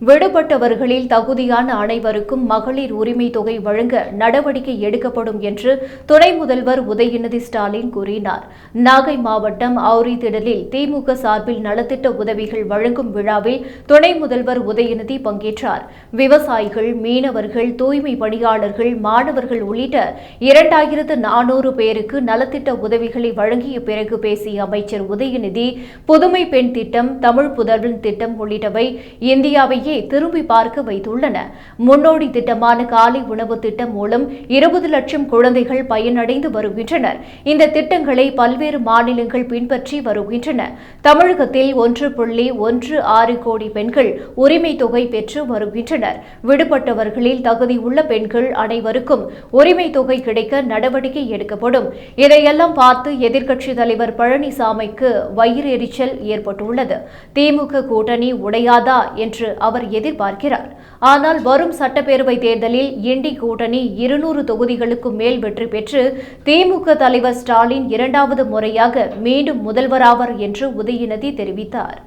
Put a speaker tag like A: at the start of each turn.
A: விடுபட்டவர்களில் தகுதியான அனைவருக்கும் மகளிர் உரிமை தொகை வழங்க நடவடிக்கை எடுக்கப்படும் என்று துணை முதல்வர் உதயநிதி ஸ்டாலின் கூறினார். நாகை மாவட்டம் அவுரி திடலில் திமுக சார்பில் நலத்திட்ட உதவிகள் வழங்கும் விழாவில் துணை முதல்வர் உதயநிதி பங்கேற்றார். விவசாயிகள் மீனவர்கள் தூய்மை பணியாளர்கள் மாணவர்கள் உள்ளிட்ட இரண்டாயிரத்து நானூறு பேருக்கு நலத்திட்ட உதவிகளை வழங்கிய பிறகு பேசிய அமைச்சர் உதயநிதி புதுமை பெண் திட்டம் தமிழ் புதல்வன் திட்டம் உள்ளிட்டவை இந்தியாவை இந்தியாவையே திரும்பி பார்க்க வைத்துள்ளன. முன்னோடி திட்டமான காலை உணவு திட்டம் மூலம் இருபது லட்சம் குழந்தைகள் பயனடைந்து வருகின்றனர். இந்த திட்டங்களை பல்வேறு மாநிலங்கள் பின்பற்றி வருகின்றன. தமிழகத்தில் ஒன்று புள்ளி ஒன்று ஆறு கோடி பெண்கள் உரிமை தொகை பெற்று வருகின்றனர். விடுபட்டவர்களில் தகுதியுள்ள பெண்கள் அனைவருக்கும் உரிமை தொகை கிடைக்க நடவடிக்கை எடுக்கப்படும். இதையெல்லாம் பார்த்து எதிர்க்கட்சித் தலைவர் பழனிசாமிக்கு வயிறு எரிச்சல் ஏற்பட்டுள்ளது. திமுக கூட்டணி உடையாதா என்று அவர் அவர் எதிர்பார்க்கிறார். ஆனால் வரும் சட்டப்பேரவை தேர்தலில் இண்டி கூட்டணி இருநூறு தொகுதிகளுக்கு மேல் வெற்றி பெற்று திமுக தலைவர் ஸ்டாலின் இரண்டாவது முறையாக மீண்டும் முதல்வராவார் என்று உதயநிதி தெரிவித்தார்.